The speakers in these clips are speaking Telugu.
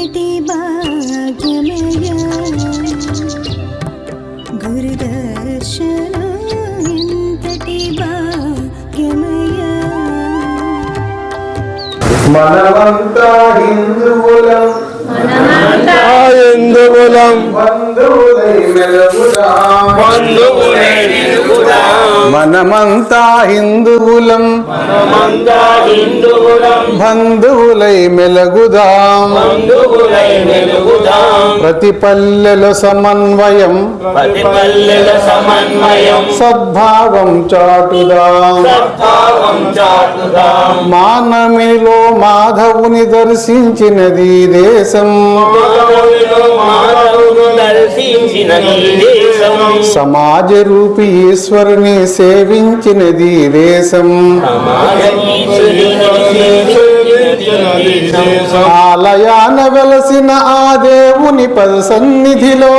ఎంతటి భాగ్యమయ గురుదర్శన ఎంతటి భాగ్యమయ మనమంతా హిందువులం హిందువులం. బంధువులై మెలుగుదాం. నిలుగుదాం మనమంతా హిందువులం. బంధువులై మెలుగుదాం. ప్రతి పల్లెల సమన్వయం. సద్భావం చాటుదాం. మానమిలో మాధవుని దర్శించినది దేశం. మానవులు సమాజ రూపి ఈశ్వరుని సేవించినది దేశం. ఆలయాన వెలసిన ఆ దేవుని పద సన్నిధిలో.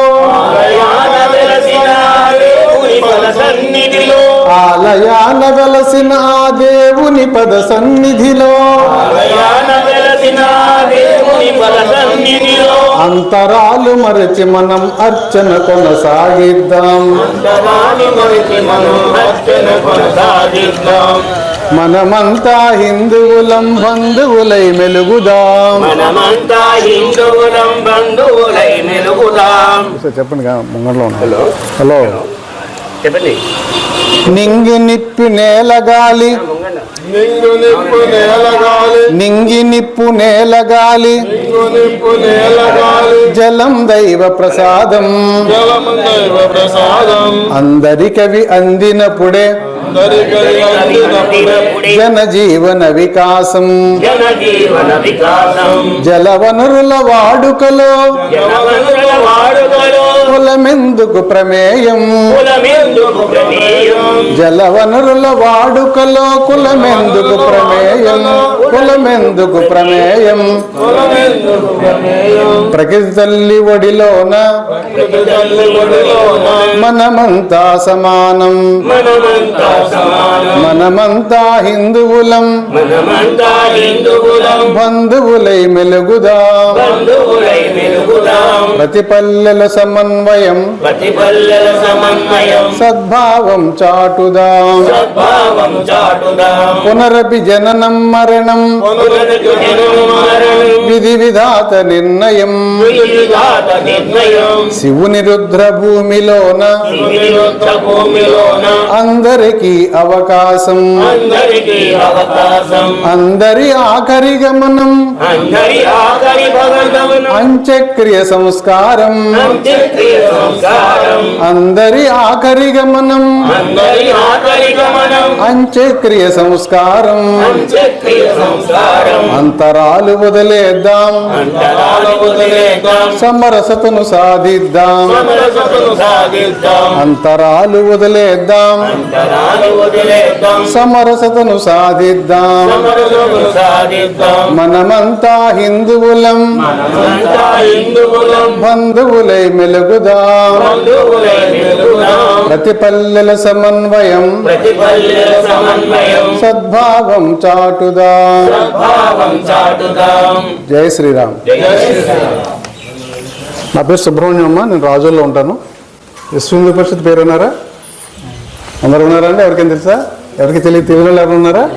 సన్నిధిలో ఆలయాన వెలసిన ఆ దేవుని పద సన్నిధిలో. ఆలయాన అంతరాలు మరచి మనం అర్చన కొనసాగిద్దాం. అంతరాని మరిచి మనం రక్షణ కొనసాగిద్దాం. మనమంతా హిందువులం బంధువులై మెలుగుదాం. మనమంతా హిందువులం బంధువులై మెలుగుదాం. చెప్పండి ముంగంలో హలో. హలో. చెప్పండి. నింగి నిప్పి నేలగాలి. నింగు నిప్పు నేలగాలి. నింగి నిప్పు నేలగాలి. నింగు నిప్పు నేలగాలి. జలం దైవ ప్రసాదం. జలము దైవ ప్రసాదం. అందరికవి అందినప్పుడే జన జీవన వికాసం. జలవనరుల వాడుకలో. కులమెందుకు ప్రమేయం. జలవనరుల వాడుకలో కులమెందుకు ప్రమేయం. కులమెందుకు ప్రమేయం. ప్రకృతి తల్లి ఒడిలోన. సమానం మనమంతా సమానం. మనమంతా హిందువులం. మనమంతా హిందువులం. బంధువులై మెలుగుదాం. బంధువులై మెలుగుదాం. ప్రతి పల్లెల సమన్వయం. ప్రతి పల్లెల సమన్వయం. సద్భావం చాటుదాం. సద్భావం చాటుదాం. పునరపి జననం మరణం. పునరుద్ధు జననం మరణం. విధి విధాత నిర్ణయం. విధిఘాత నిర్ణయం. శివుని రుద్ర భూమిలోన. వినిరుద్ధ భూమిలోన. అందరికీ అవకాశం. అందరికీ అవకాశం. అందరి ఆఖరి గమనం. అందరి ఆఖరి భగవనం అంత్యక్రియ సంస్కారం. అంత్యక్రియ సంస్కారం. అందరి ఆఖరి గమనం. అందరి ఆఖరి గమనం. అంత్యక్రియ సంస్కారం. అంత్యక్రియ సంస్కారం. అంతరాలు వదిలేద్దాం. అంతరాలు వదిలేద్దాం. సమరసతను సాధిద్దాం. సమరసతను సాగిద్దాం అంతరాలు వదిలేద్దాం. అంతరాలు వదిలేద్దాం సమరసతను సాధిద్దాం. మనమంతా హిందువులం. బంధువులై మెలుగుదాం. ప్రతి పల్లెల సమన్వయం. సద్భావం చాటుదాం. జై శ్రీరామ్. నా పేరు సుబ్రహ్మణ్యం అమ్మ నేను రాజుల్లో ఉంటాను. విశ్వ పరిషత్ పేరు ఉన్నారా అందరు ఉన్నారండి ఎవరికైనా తెలుసా? ఎవరికి తెలియదు? తెలియని ఎవరు ఉన్నారా?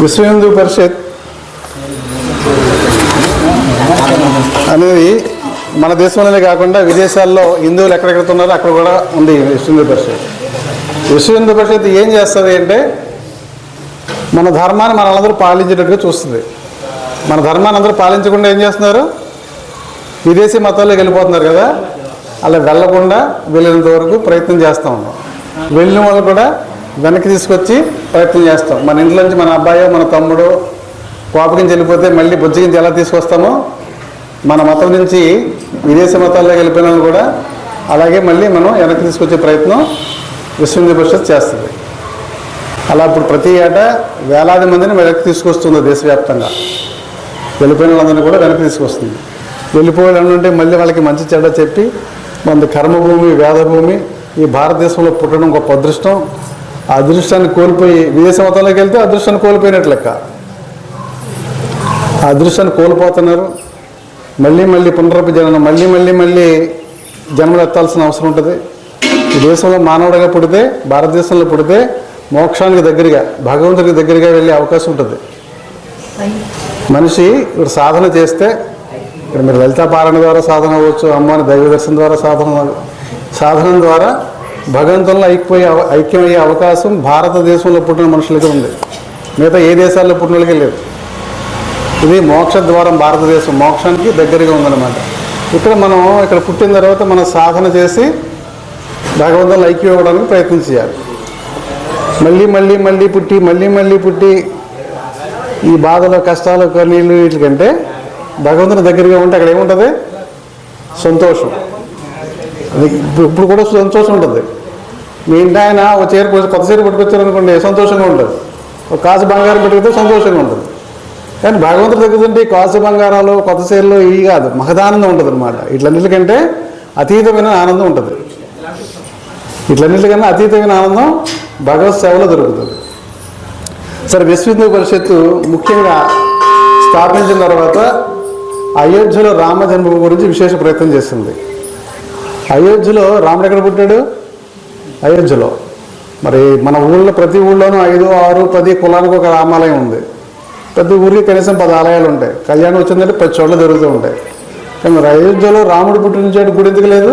విశ్వ హిందూ పరిషత్. అనేది మన దేశంలోనే కాకుండా విదేశాల్లో హిందువులు ఎక్కడెక్కడ ఉన్నారో అక్కడ కూడా ఉంది విశ్వ హిందూ పరిషత్. విశ్వ హిందూ పరిషత్ ఏం చేస్తుంది అంటే మన ధర్మాన్ని మనందరూ పాలించేటట్టుగా చూస్తుంది. మన ధర్మాన్ని అందరూ పాలించకుండా ఏం చేస్తున్నారు? విదేశీ మతాల్లోకి వెళ్ళిపోతున్నారు కదా? అలా వెళ్ళకుండా వెళ్ళినంత వరకు ప్రయత్నం చేస్తూ ఉన్నాం. వెళ్ళిన వాళ్ళు కూడా వెనక్కి తీసుకొచ్చి ప్రయత్నం చేస్తాం. మన ఇంట్లో నుంచి మన అబ్బాయో మన తమ్ముడు కోపకించి వెళ్ళిపోతే మళ్ళీ బుజ్జగించి ఎలా తీసుకొస్తామో మన మతం నుంచి విదేశీ మతాల్లోకి వెళ్ళిపోయిన వాళ్ళు కూడా అలాగే మళ్ళీ మనం వెనక్కి తీసుకొచ్చే ప్రయత్నం విశ్వహిందు పరిషత్ చేస్తుంది. అలా ఇప్పుడు ప్రతి ఏటా వేలాది మందిని వెనక్కి తీసుకొస్తుంది దేశవ్యాప్తంగా. వెళ్ళిపోయిన వాళ్ళందరినీ కూడా వెనక్కి తీసుకొస్తుంది. వెళ్ళిపోయిన ఉంటే మళ్ళీ వాళ్ళకి మంచి చెడ్డ చెప్పి మన కర్మభూమి వేదభూమి ఈ భారతదేశంలో పుట్టడం గొప్ప అదృష్టం. ఆ అదృష్టాన్ని కోల్పోయి విదేశ మతంలోకి వెళ్తే అదృష్టాన్ని కోల్పోయినట్లు లెక్క. ఆ అదృష్టాన్ని కోల్పోతున్నారు. మళ్ళీ మళ్ళీ పునరపి జననం మళ్ళీ మళ్ళీ మళ్ళీ జన్మలు ఎత్తాల్సిన అవసరం ఉంటుంది. ఈ దేశంలో మానవుడిగా పుడితే భారతదేశంలో పుడితే మోక్షానికి దగ్గరగా భగవంతుడికి దగ్గరగా వెళ్ళే అవకాశం ఉంటుంది. మనిషి సాధన చేస్తే ఇక్కడ మీరు లలితా పాలన ద్వారా సాధన అవ్వచ్చు అమ్మని దైవ దర్శనం ద్వారా సాధన సాధనం ద్వారా భగవంతుల్లో ఐక్యపోయే అవ- ఐక్యమయ్యే అవకాశం భారతదేశంలో పుట్టిన మనుషులకి ఉంది. మిగతా ఏ దేశాల్లో పుట్టిన వాళ్ళకి లేదు. ఇది మోక్ష ద్వారం భారతదేశం. మోక్షానికి దగ్గరగా ఉందన్నమాట. ఇక్కడ మనం ఇక్కడ పుట్టిన తర్వాత మనం సాధన చేసి భగవంతుని ఐక్యం ఇవ్వడానికి ప్రయత్నం చేయాలి. మళ్ళీ మళ్ళీ మళ్ళీ పుట్టి మళ్ళీ మళ్ళీ పుట్టి ఈ బాధలు కష్టాలు కన్నీళ్ళు వీటికంటే భగవంతుని దగ్గరగా ఉంటే అక్కడ ఏముంటుంది? సంతోషం. అది ఇప్పుడు ఇప్పుడు కూడా సంతోషం ఉంటుంది. మీ ఇంటి ఆయన ఒక చీర కొత్త చీర పట్టుకొచ్చారు అనుకోండి సంతోషంగా ఉంటుంది. ఒక కాసు బంగారం పెట్టుకుంటే సంతోషంగా ఉంటుంది. కానీ భగవంతుడి దగ్గర ఉంటే ఈ కాసు బంగారాలు కొత్త చీరలు ఇవి కాదు. మహదానందం ఉంటుంది అనమాట ఇట్లన్నిటికంటే అతీతమైన ఆనందం ఉంటుంది. ఇట్లన్నిటికన్నా అతీతమైన ఆనందం భగవత్ సేవలో దొరుకుతుంది. సరే విశ్వ హిందూ పరిషత్తు ముఖ్యంగా స్థాపించిన తర్వాత అయోధ్యలో రామ జన్మభూమి గురించి విశేష ప్రయత్నం చేస్తుంది. అయోధ్యలో రాముడు ఎక్కడ పుట్టాడు? అయోధ్యలో. మరి మన ఊళ్ళో ప్రతి ఊళ్ళోనూ ఐదు ఆరు పది కులానికి ఒక రామాలయం ఉంది. ప్రతి ఊరికి కనీసం పది ఆలయాలు ఉంటాయి. కళ్యాణం వచ్చిందంటే ప్రతి చోట్ల జరుగుతూ ఉంటాయి. కానీ మరి అయోధ్యలో రాముడు పుట్టిన చోటు గుడి ఎందుకు లేదు?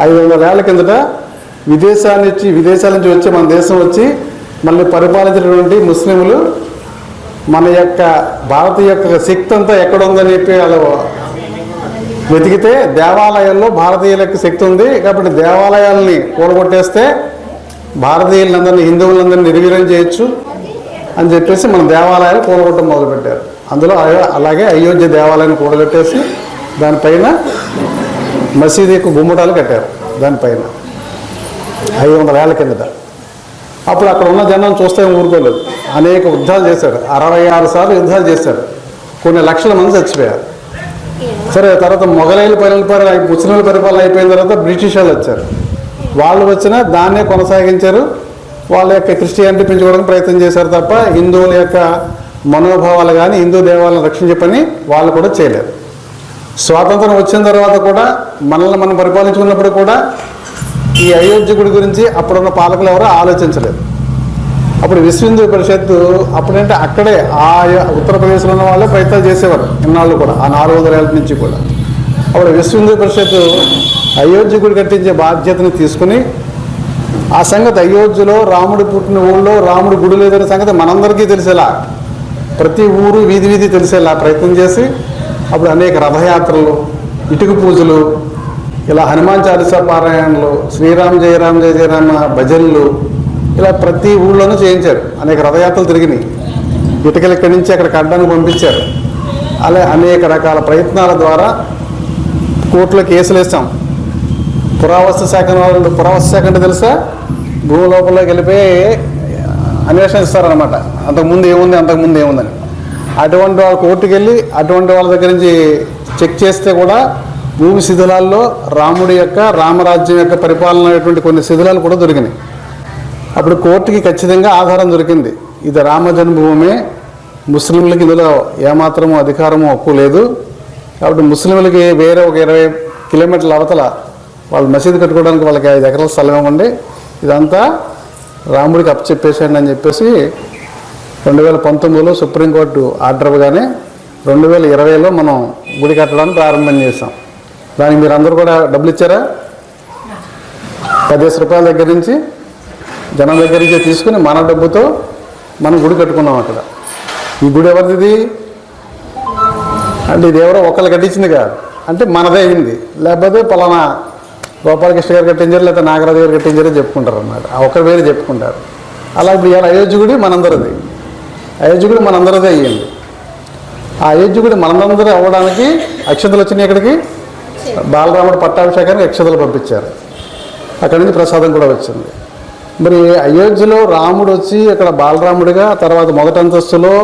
ఐదు వందల ఏళ్ళ కిందట విదేశాల నుంచి విదేశాల నుంచి వచ్చి మన దేశం వచ్చి మళ్ళీ పరిపాలించినటువంటి ముస్లింలు మన యొక్క భారత యొక్క శక్తి అంతా ఎక్కడ ఉందని చెప్పి వాళ్ళు వెతికితే దేవాలయాల్లో భారతీయుల యొక్క శక్తి ఉంది. కాబట్టి దేవాలయాల్ని కూడగొట్టేస్తే భారతీయులందరినీ హిందువులందరినీ నిర్వీర్యం చేయొచ్చు అని చెప్పేసి మన దేవాలయాలు కూడగొట్టడం మొదలుపెట్టారు. అందులో అలాగే అయోధ్య దేవాలయాన్ని కూడగొట్టేసి దానిపైన మసీదు యొక్క గుమ్మటాలు కట్టారు. దానిపైన ఐదు వందల ఏళ్ళ కిందట. అప్పుడు అక్కడ ఉన్న జనం చూస్తే ఊరుకోలేదు. అనేక యుద్ధాలు చేశారు అరవై ఆరు సార్లు యుద్ధాలు చేశారు కొన్ని లక్షల మంది చచ్చిపోయారు. సరే తర్వాత మొఘలైలు పరిపాలన ముస్లింల పరిపాలన అయిపోయిన తర్వాత బ్రిటిష్ వాళ్ళు వచ్చారు. వాళ్ళు వచ్చినా దాన్నే కొనసాగించారు. వాళ్ళ యొక్క క్రిస్టియానిటీ పెంచుకోవడానికి ప్రయత్నం చేశారు తప్ప హిందువుల యొక్క మనోభావాలు కానీ హిందూ దేవాలను రక్షించే పని వాళ్ళు కూడా చేయలేరు స్వాతంత్రం వచ్చిన తర్వాత కూడా మనల్ని మనం పరిపాలించుకున్నప్పుడు కూడా ఈ అయోధ్య గుడి గురించి అప్పుడున్న పాలకులు ఎవరో ఆలోచించలేదు. అప్పుడు విశ్వ హిందూ పరిషత్తు అప్పుడంటే అక్కడే ఆ ఉత్తరప్రదేశ్లో ఉన్న వాళ్ళే ప్రయత్నాలు చేసేవారు ఇన్నాళ్ళు కూడా ఆ నాలుగు వందల ఏళ్ళ నుంచి కూడా. అప్పుడు విశ్వ హిందూ పరిషత్తు అయోధ్య గుడి కట్టించే బాధ్యతని తీసుకుని ఆ సంగతి అయోధ్యలో రాముడు పుట్టిన ఊళ్ళో రాముడు గుడి లేదనే సంగతి మనందరికీ తెలిసేలా ప్రతి ఊరు వీధి వీధి తెలిసేలా ప్రయత్నం చేసి అప్పుడు అనేక రథయాత్రలు ఇటుక పూజలు ఇలా హనుమాన్ చాలీసా పారాయణలు శ్రీరామ్ జయరామ్ జయ జయరామ భజనలు ఇలా ప్రతి ఊళ్ళోనూ చేయించారు. అనేక రథయాత్రలు తిరిగినాయి. ఇటుకలు ఇక్కడి నుంచి అక్కడ కడ్డానికి పంపించారు. అలా అనేక రకాల ప్రయత్నాల ద్వారా కోర్టులో కేసులు వేస్తాం పురావస్తు శాఖ వాళ్ళు పురావస్తు శాఖ అంటే తెలుసా? భూమి లోపలికి వెళ్ళిపోయి అన్వేషణ ఇస్తారనమాట అంతకుముందు ఏముంది అంతకుముందు ఏముందని. అటువంటి వాళ్ళ కోర్టుకు వెళ్ళి అటువంటి వాళ్ళ దగ్గర నుంచి చెక్ చేస్తే కూడా భూమి శిథిలాల్లో రాముడి యొక్క రామరాజ్యం యొక్క పరిపాలన అనేటువంటి కొన్ని శిథిలాలు కూడా దొరికినాయి. అప్పుడు కోర్టుకి ఖచ్చితంగా ఆధారం దొరికింది. ఇది రామ జన్మభూమి. ముస్లింలకి ఇందులో ఏమాత్రము అధికారము హక్కు లేదు. కాబట్టి ముస్లింలకి వేరే ఒక ఇరవై కిలోమీటర్ల అవతల వాళ్ళు మసీదు కట్టుకోవడానికి వాళ్ళకి ఐదు ఎకరాల స్థలం ఇవ్వండి. ఇదంతా రాముడికి అప్పచెప్పేసేయండి అని చెప్పేసి రెండు వేల పంతొమ్మిదిలో సుప్రీంకోర్టు ఆర్డర్ ఇవ్వగానే రెండు వేల ఇరవైలో మనం గుడి కట్టడానికి ప్రారంభం చేసాం దానికి మీరు అందరూ కూడా డబ్బులు ఇచ్చారా? పదిహేను రూపాయల దగ్గర నుంచి జనం దగ్గర నుంచి తీసుకుని మన డబ్బుతో మనం గుడి కట్టుకున్నాం అక్కడ. ఈ గుడి ఎవరిది అంటే ఇది ఎవరో ఒకళ్ళు కట్టించింది కాదు. అంటే మనదే అయింది. లేకపోతే పలానా గోపాలకృష్ణ గారు కట్టించారు లేకపోతే నాగరాజు గారు కట్టించారో చెప్పుకుంటారు అన్నమాట ఆ ఒక్కరి పేరు చెప్పుకుంటారు. అలా ఇప్పుడు ఇవాళ అయోధ్య గుడి మనందరిది. అయోధ్య గుడి మనందరిదే అయ్యింది. ఆ అయోధ్య గుడి మనందరూ అవ్వడానికి అక్షతలు వచ్చినాయి ఇక్కడికి బాలరాముడు పట్టాభిషేకానికి అక్షతలు పంపించారు. అక్కడి నుంచి ప్రసాదం కూడా వచ్చింది. మరి అయోధ్యలో రాముడు వచ్చి అక్కడ బాలరాముడిగా తర్వాత మొదటి అంతస్తులో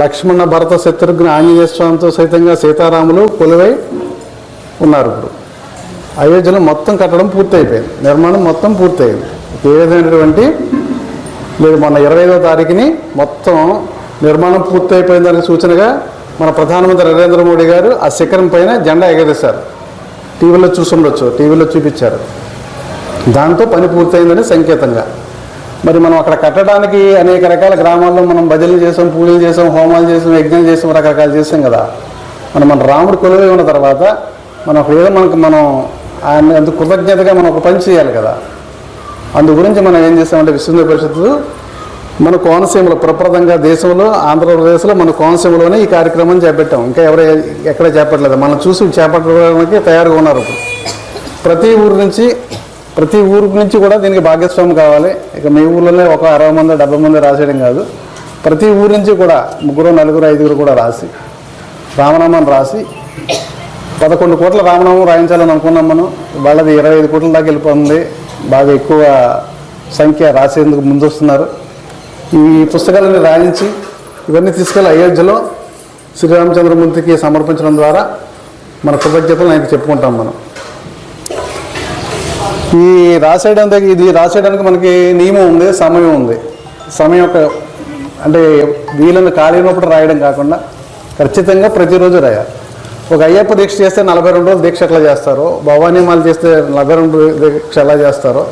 లక్ష్మణ భరత శత్రుఘ్న ఆంజనేయ స్వామితో సైతంగా సీతారాములు కొలువై ఉన్నారు ఇప్పుడు. అయోధ్యలో మొత్తం కట్టడం పూర్తయిపోయింది. నిర్మాణం మొత్తం పూర్తయింది. ఏ విధమైనటువంటి లేదు మొన్న ఇరవై ఐదో తారీఖుని మొత్తం నిర్మాణం పూర్తయిపోయిందనే సూచనగా మన ప్రధానమంత్రి నరేంద్ర మోడీ గారు ఆ శిఖరం పైన జెండా ఎగరేశారు. టీవీలో చూసుండొచ్చు టీవీలో చూపించారు. దాంతో పని పూర్తయిందని సంకేతంగా. మరి మనం అక్కడ కట్టడానికి అనేక రకాల గ్రామాల్లో మనం భజనలు చేసాం పూజలు చేసాం హోమాలు చేసాం యజ్ఞం చేసాం రకరకాలు చేసాం కదా. మనం మన రాముడు కొలువై ఉన్న తర్వాత మనం ఏదో మనకు మనం ఆయన అంత కృతజ్ఞతగా మనం ఒక పని చేయాలి కదా. అందు గురించి మనం ఏం చేస్తామంటే విశ్వ పరిషత్తు మన కోనసీమలో ప్రప్రదంగా దేశంలో ఆంధ్రప్రదేశ్లో మన కోనసీమలోనే ఈ కార్యక్రమం చేపట్టాం. ఇంకా ఎవరు ఎక్కడ చేపట్టలేదు. మనం చూసి చేపట్టడానికి తయారుగా ఉన్నారు ఇప్పుడు. ప్రతి ఊరు నుంచి ప్రతి ఊరు నుంచి కూడా దీనికి భాగస్వామి కావాలి. ఇక మీ ఊళ్ళోనే ఒక అరవై మంది డెబ్బై మంది రాసేయడం కాదు. ప్రతి ఊరు నుంచి కూడా ముగ్గురు నలుగురు ఐదుగురు కూడా రాసి రామనామాన్ని రాసి పదకొండు కోట్ల రామనామం రాయించాలని అనుకున్నాం మనం. వాళ్ళది ఇరవై ఐదు కోట్ల దాకా వెళ్ళిపోతుంది. బాగా ఎక్కువ సంఖ్య రాసేందుకు ముందొస్తున్నారు. ఈ పుస్తకాలను రాయించి ఇవన్నీ తీసుకెళ్ళి అయోధ్యలో శ్రీరామచంద్రమూర్తికి సమర్పించడం ద్వారా మన కృతజ్ఞతలు ఆయనకి చెప్పుకుంటాం మనం. ఈ రాసేయడానికి ఇది రాసేయడానికి మనకి నియమం ఉంది సమయం ఉంది. సమయం యొక్క అంటే వీళ్ళని ఖాళీనప్పుడు రాయడం కాకుండా ఖచ్చితంగా ప్రతిరోజు రాయాలి. ఒక అయ్యప్ప దీక్ష చేస్తే నలభై రెండు రోజులు దీక్ష ఎట్లా చేస్తారో భవానీమాలు చేస్తే నలభై రెండు దీక్ష ఎలా చేస్తారో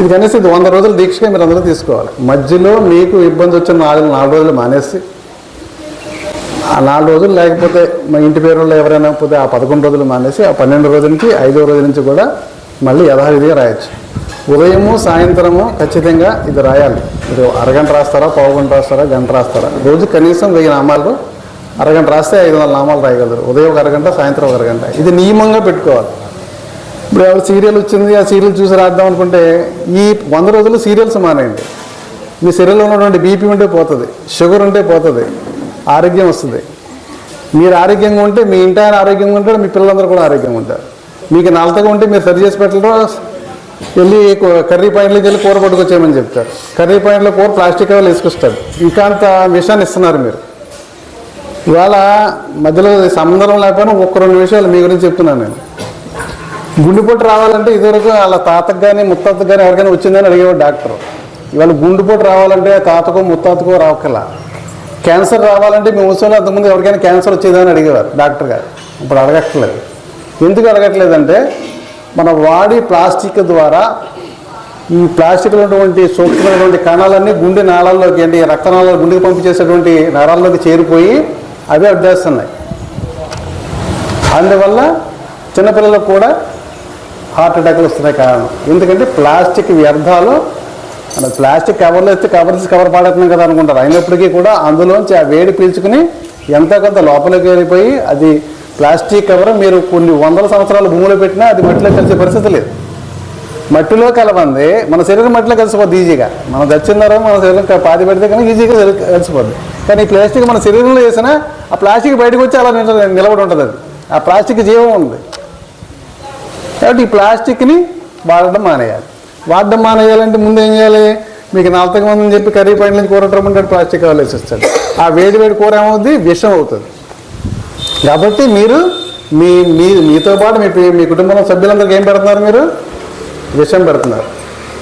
ఇది కనీసం ఇది వంద రోజుల దీక్షగా మీరు అందరూ తీసుకోవాలి. మధ్యలో మీకు ఇబ్బంది వచ్చిన నాలుగు నాలుగు రోజులు మానేసి ఆ నాలుగు రోజులు లేకపోతే మా ఇంటి పేరు ఎవరైనా పోతే ఆ పదకొండు రోజులు మానేసి ఆ పన్నెండు రోజులకి నుంచి ఐదో రోజు నుంచి కూడా మళ్ళీ యథావిధిగా రాయొచ్చు. ఉదయము సాయంత్రము ఖచ్చితంగా ఇది రాయాలి. మీరు అరగంట రాస్తారా పావుగంట రాస్తారా గంట రాస్తారా? రోజు కనీసం వెయ్యి నామాలు అరగంట రాస్తే ఐదు వందల నామాలు రాయగలరు. ఉదయం ఒక అరగంట సాయంత్రం ఒక అరగంట. ఇది నియమంగా పెట్టుకోవాలి. ఇప్పుడు ఎవరు సీరియల్ వచ్చింది ఆ సీరియల్ చూసి రాద్దాం అనుకుంటే ఈ వంద రోజులు సీరియల్స్ మానేయండి. మీ శరీరంలో ఉన్నటువంటి బీపీ ఉంటే పోతుంది షుగర్ ఉంటే పోతుంది ఆరోగ్యం వస్తుంది. మీరు ఆరోగ్యంగా ఉంటే మీ ఇంటి ఆయన ఆరోగ్యంగా ఉంటారు మీ పిల్లలందరూ కూడా ఆరోగ్యంగా ఉంటారు. మీకు నలతగా ఉంటే మీరు సరి చేసి పెట్టడం వెళ్ళి కర్రీ పాయింట్లోకి వెళ్ళి కూర పట్టుకొచ్చేయమని చెప్తారు. కర్రీ పాయింట్లో కూర ప్లాస్టిక్ కవర్లు వేసుకొస్తారు. ఇంకా అంత విషయాన్ని ఇస్తున్నారు మీరు. ఇవాళ మధ్యలో సంబంధం లేకపోయినా ఒక్క రెండు విషయాలు మీ గురించి చెప్తున్నాను నేను. గుండెపోటు రావాలంటే ఇదివరకు వాళ్ళ తాతకు కానీ ముత్తాతకు కానీ ఎవరికైనా వచ్చిందని అడిగేవాడు డాక్టర్. ఇవాళ గుండెపోటు రావాలంటే తాతకో ముత్తాతకో రావక్కల క్యాన్సర్ రావాలంటే మీ వంశంలో అంతకుముందు ఎవరికైనా క్యాన్సర్ వచ్చేదని అడిగేవారు డాక్టర్ గారు. ఇప్పుడు అడగక్కర్లేదు. ఎందుకు అడగట్లేదంటే మన వాడి ప్లాస్టిక్ ద్వారా ఈ ప్లాస్టిక్లో ఉన్నటువంటి సూక్ష్మమైనటువంటి కణాలన్నీ గుండె నాళాల్లోకి అంటే ఈ రక్తనాళాలు గుండెకి పంపించేసేటువంటి నరాల్లోకి చేరిపోయి అవి అడ్డేస్తున్నాయి అందువల్ల చిన్నపిల్లలకు కూడా హార్ట్ అటాక్లు వస్తున్నాయి కారణం. ఎందుకంటే ప్లాస్టిక్ వ్యర్థాలు మన ప్లాస్టిక్ కవర్లో వేస్తే కవర్ కవర్ పాడేస్తున్నాం కదా అనుకుంటారు. అయినప్పటికీ కూడా అందులోంచి ఆ వేడి పీల్చుకుని ఎంతో కొంత లోపలికి వెళ్ళిపోయి అది ప్లాస్టిక్ కవర్ మీరు కొన్ని వందల సంవత్సరాలు భూమిలో పెట్టినా అది మట్టిలో కలిసే పరిస్థితి లేదు. మట్టిలో కలవంది మన శరీరం మట్టిలో కలిసిపోద్ది ఈజీగా. మనం తెచ్చిందారో మన శరీరం పాది పాతి పెడితే కనుక ఈజీగా కలిసిపోద్ది. కానీ ఈ ప్లాస్టిక్ మన శరీరంలో వేసినా ఆ ప్లాస్టిక్ బయటకు వచ్చి అలా నిల- నిలబడి ఉంటుంది అది. ఆ ప్లాస్టిక్ జీవం ఉంది. కాబట్టి ఈ ప్లాస్టిక్ని వాడడం మానేయాలి. వాడడం మానేయాలంటే ముందు ఏం చేయాలి? మీకు నలతకు మంది చెప్పి కర్రీ పైన నుంచి కూర ప్లాస్టిక్ కవర్లు వేసేస్తాడు. ఆ వేడి వేడి కూర ఏమవుద్ది? విషం అవుతుంది. కాబట్టి మీరు మీ మీ మీతో పాటు మీ మీ కుటుంబంలో సభ్యులందరికీ ఏం పెడుతున్నారు మీరు? విషం పెడుతున్నారు.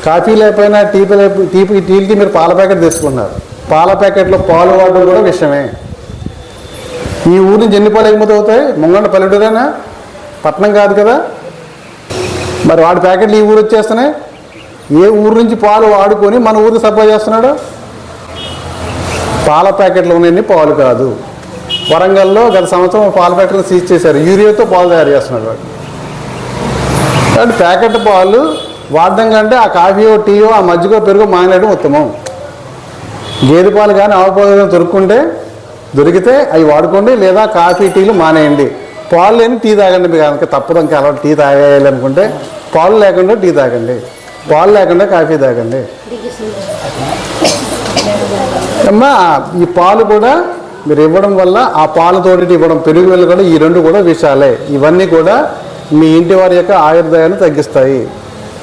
కాఫీ లేకపోయినా టీ లేకపో- టీ టీలకి మీరు పాల ప్యాకెట్ తీసుకున్నారు. పాల ప్యాకెట్లో పాలు వాడడం కూడా విషమే. ఈ ఊరి నుంచి ఎన్ని పాలు ఎగుమతి అవుతాయి? ముంగండ పల్లెటూరేనా? పట్నం కాదు కదా? మరి వాడి ప్యాకెట్లు ఈ ఊరు వచ్చేస్తున్నాయి. ఏ ఊరు నుంచి పాలు వాడుకొని మన ఊరికి సప్లై చేస్తున్నాడు? పాల ప్యాకెట్లు ఉన్నాయని పాలు కాదు. వరంగల్లో గత సంవత్సరం పాల ప్యాకెట్లు సీజ్ చేశారు. యూరియాతో పాలు తయారు చేస్తున్నాడు వాడు కాబట్టి ప్యాకెట్ పాలు వాడడం కంటే ఆ కాఫీయో టీయో ఆ మజ్జిగో పెరుగు మానేయడం ఉత్తమం. గేదె పాలు కానీ ఆవు పాలు కానీ దొరుకుంటే దొరికితే అవి వాడుకోండి లేదా కాఫీ టీలు మానేయండి. పాలు లేని టీ తాగండి మీకు కనుక తప్పదు ఇంకా అలవాటు టీ తాగేయాలి అనుకుంటే పాలు లేకుండా టీ తాగండి. పాలు లేకుండా కాఫీ తాగండి. అమ్మా ఈ పాలు కూడా మీరు ఇవ్వడం వల్ల ఆ పాలతోటి ఇవ్వడం పెరుగు వెళ్ళి కూడా ఈ రెండు కూడా విషయాలే ఇవన్నీ కూడా మీ ఇంటి వారి యొక్క ఆయుర్దాయాన్ని తగ్గిస్తాయి.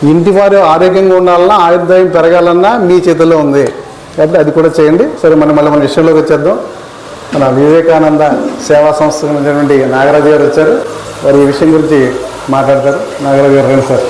ఇంటి వారు ఆరోగ్యంగా ఉండాలన్నా ఆయుర్దాయం పెరగాలన్నా మీ చేతిలో ఉంది. కాబట్టి అది కూడా చేయండి. సరే మనం మళ్ళీ మన విషయంలోకి వచ్చేద్దాం. మన వివేకానంద సేవా సంస్థ ఉన్నటువంటి నాగరాజు గారు వచ్చారు. వారు ఈ విషయం గురించి మాట్లాడతారు. నాగరాజు గారు రండి సార్.